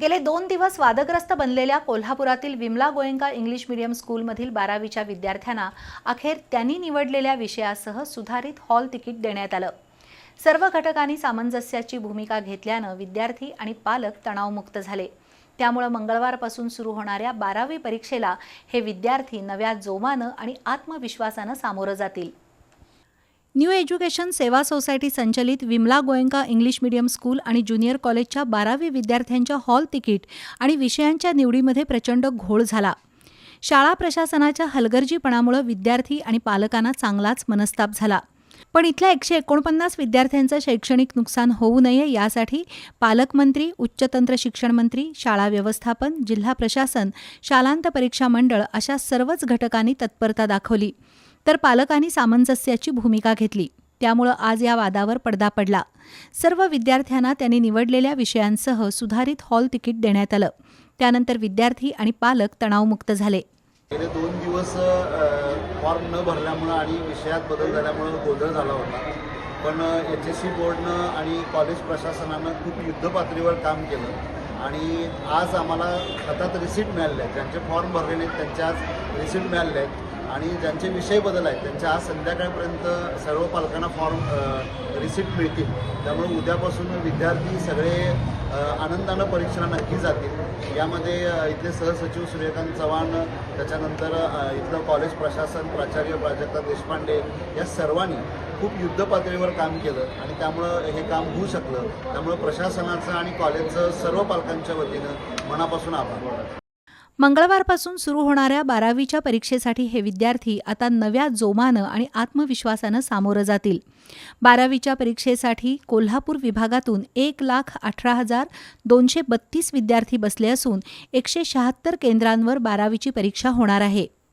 गेले दोन दिवस वादग्रस्त बनलेल्या कोल्हापुरातील विमला गोयंका इंग्लिश मीडियम स्कूलमधील बारावीच्या विद्यार्थ्यांना अखेर त्यांनी निवडलेल्या विषयासह सुधारित हॉल तिकीट देण्यात आलं. सर्व घटकांनी सामंजस्याची भूमिका घेतल्यानं विद्यार्थी आणि पालक तणावमुक्त झाले. त्यामुळे मंगळवारपासून सुरू होणाऱ्या बारावी परीक्षेला हे विद्यार्थी नव्या जोमानं आणि आत्मविश्वासानं सामोरं जातील. न्यू एज्युकेशन सेवा सोसायटी संचलित Vimla Goenka English medium school आणि ज्युनियर कॉलेजच्या बारावी विद्यार्थ्यांच्या हॉल तिकीट आणि विषयांच्या निवडीमध्ये प्रचंड घोळ झाला. शाळा प्रशासनाच्या हलगर्जीपणामुळे विद्यार्थी आणि पालकांना चांगलाच मनस्ताप झाला. पण इथल्या एकशे एकोणपन्नास विद्यार्थ्यांचं शैक्षणिक नुकसान होऊ नये यासाठी पालकमंत्री उच्चतंत्र शिक्षण मंत्री शाळा व्यवस्थापन जिल्हा प्रशासन शालांत परीक्षा मंडळ अशा सर्वच घटकांनी तत्परता दाखवली. तर पालकांनी सामंजस्याची भूमिका घेतली. त्यामुळं आज या वादावर पडदा पडला. सर्व विद्यार्थ्यांना त्यांनी निवडलेल्या विषयांसह सुधारित हॉल तिकीट देण्यात आलं. त्यानंतर विद्यार्थी आणि पालक तणावमुक्त झाले. गेले दोन दिवस फॉर्म न भरल्यामुळं आणि विषयात बदल झाल्यामुळं गोंधळ झाला होता. पण एच एस सी बोर्डनं आणि कॉलेज प्रशासनानं खूप युद्धपातळीवर काम केलं. आणि आज आम्हाला हातात रिसीट मिळाले आहेत. ज्यांचे फॉर्म भरले नाहीत त्यांच्या आज रिसीट मिळाले आहेत. आणि ज्यांचे विषय बदल आहेत त्यांच्या आज संध्याकाळपर्यंत सर्व पालकांना फॉर्म रिसीट मिळतील. त्यामुळे उद्यापासून विद्यार्थी सगळे आनंदानं परीक्षेला नक्की जातील. यामध्ये इथले सहसचिव सूर्यकांत चव्हाण त्याच्यानंतर इथलं कॉलेज प्रशासन प्राचार्य प्राजक्ता देशपांडे या सर्वांनी खूप युद्ध पातळीवर काम केलं आणि त्यामुळं हे काम होऊ शकलं. त्यामुळं प्रशासनाचं आणि कॉलेजचं सर्व पालकांच्या वतीनं मनापासून आभार. मंगळवारपासून सुरू होणाऱ्या बारावीच्या परीक्षेसाठी हे विद्यार्थी आता नव्या जोमानं आणि आत्मविश्वासानं सामोरं जातील. बारावीच्या परीक्षेसाठी कोल्हापूर विभागातून एक लाख अठरा हजार दोनशे बत्तीस विद्यार्थी बसले असून एकशे शहात्तर केंद्रांवर बारावीची परीक्षा होणार आहे.